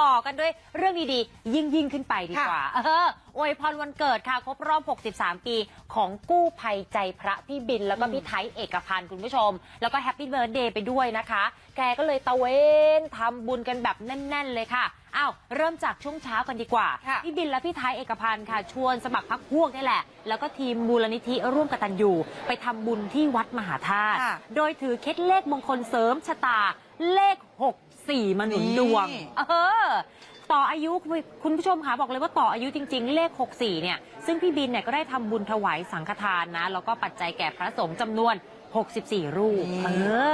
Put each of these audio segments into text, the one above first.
ต่อกันด้วยเรื่องดีๆ ยิ่งยิ่งๆขึ้นไปดีกว่า เออ อวยพรวันเกิดค่ะ ครบรอบ 63 ปี ของกู้ภัยใจพระพี่บิน แล้วก็พี่ไทยเอกพันธ์คุณผู้ชม แล้วก็แฮปปี้เบิร์ดเดย์ไปด้วยนะคะ แกก็เลยตะเวนทำบุญกันแบบแน่น ๆ เลยค่ะอ้าวเริ่มจากช่วงเช้ากันดีกว่าค่ะพี่บินและพี่ไทยเอกพันธ์ค่ะ ชวนสมัครพักพวกนี่แหละ แล้วก็ทีมมูลนิธิร่วมกตันยูไปทำบุญที่วัดมหาธาตุค่ะโดยถือเคล็ดเลขมงคลเสริมชะตาเลข 64 มาหนุนดวงนี่เออ ต่ออายุคุณผู้ชมค่ะบอกเลยว่าต่ออายุจริง ๆ เลข 64 เนี่ย ซึ่งพี่บินเนี่ยก็ได้ทำบุญถวายสังฆทานนะ แล้วก็ปัจจัยแก่พระสงฆ์จำนวน 64 รูปนี่เอ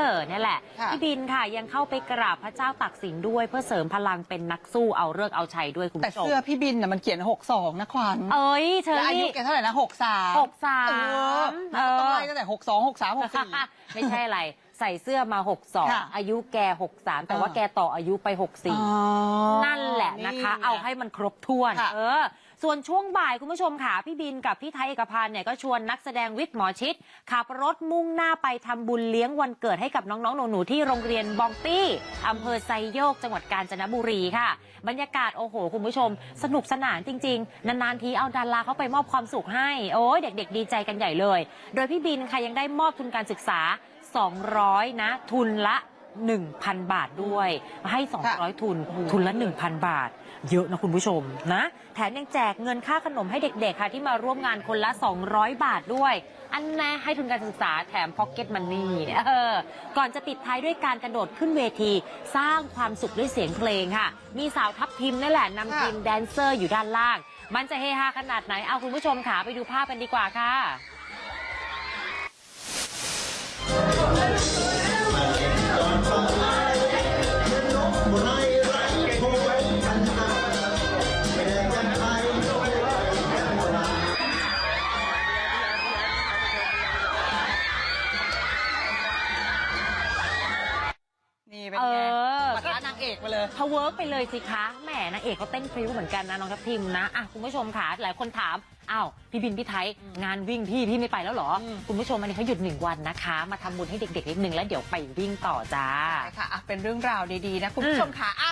อนี่แหละ ค่ะพี่บินค่ะยังเข้าไปกราบพระเจ้าตักสินด้วยเพื่อเสริมพลังเป็นนักสู้เอาเลิกษ์เอาชัยด้วยคุณแต่ผู้ชมเสื้อพี่บินน่ะมันเขียน 62 นะขวัญเอ้ยเชอแล้วอายุรี่แกเท่าไหร่นะ 63 หกสามเออมันก็ต้องไล่ตั้งแต่ 62 63 64 ไม่ใช่อะไร ใส่เสื้อมา ค่ะ62 อายุแก 63 แต่ว่าอ่า แกต่ออายุไป อ๋อ64 นั่นแหละนะคะนี่ไงเอาให้มันครบถ้วน ค่ะเออ ส่วนช่วงบ่ายคุณผู้ชมค่ะพี่บินกับพี่ไทยเอกพันธ์เนี่ยก็ชวนนักแสดงวิทย์หมอชิดขับรถมุ่งหน้าไปทำบุญเลี้ยงวันเกิดให้กับน้องๆหนูๆที่โรงเรียนบองตี้อำเภอไซโยกจังหวัดกาญจนบุรีค่ะ บรรยากาศโอ้โห คุณผู้ชม สนุกสนานจริง ๆ นานๆทีเอาดาราเขาไปมอบความสุขให้ โอ้ยเด็ก ๆ ดีใจกันใหญ่เลย โดยพี่บินค่ะยังได้มอบทุนการศึกษา 200 นะ ทุนละ 1,000 บาทด้วย ให้ 200 ทุน ทุนละ 1,000 บาท เยอะนะคุณผู้ชมนะ แถมยังแจกเงินค่าขนมให้เด็กๆค่ะ ที่มาร่วมงานคนละ 200 บาทด้วย อันแน่ให้ทุนการศึกษาแถมพ็อกเก็ตมันนี่เออ ก่อนจะปิดท้ายด้วยการกระโดดขึ้นเวที สร้างความสุขด้วยเสียงเพลงค่ะ มีสาวทัพทีมนั่นแหละนำทีมแดนเซอร์อยู่ด้านล่าง มันจะเฮฮาขนาดไหน เอาคุณผู้ชมขาไปดูภาพกันดีกว่าค่ะางเอกมาเลยเขาเวิร์กไปเลยสิคะแหมนางเอกเขาเต้นพริ้วเหมือนกันนะน้องทัพทิมนะอะคุณผู้ชมค่ะหลายคนถามอ้าวพี่บินพี่ไทยงานวิ่งพี่พี่ไม่ไปแล้วเหรออมคุณผู้ชมอันนี้เขาหยุดหนึ่งวันนะคะ มาทำบุญให้เด็กๆนิดนึงแล้วเดี๋ยวไปวิ่งต่อจ้าใช่ค่ะอะเป็นเรื่องราวดีๆนะคุณผู้ชมค่ะอะ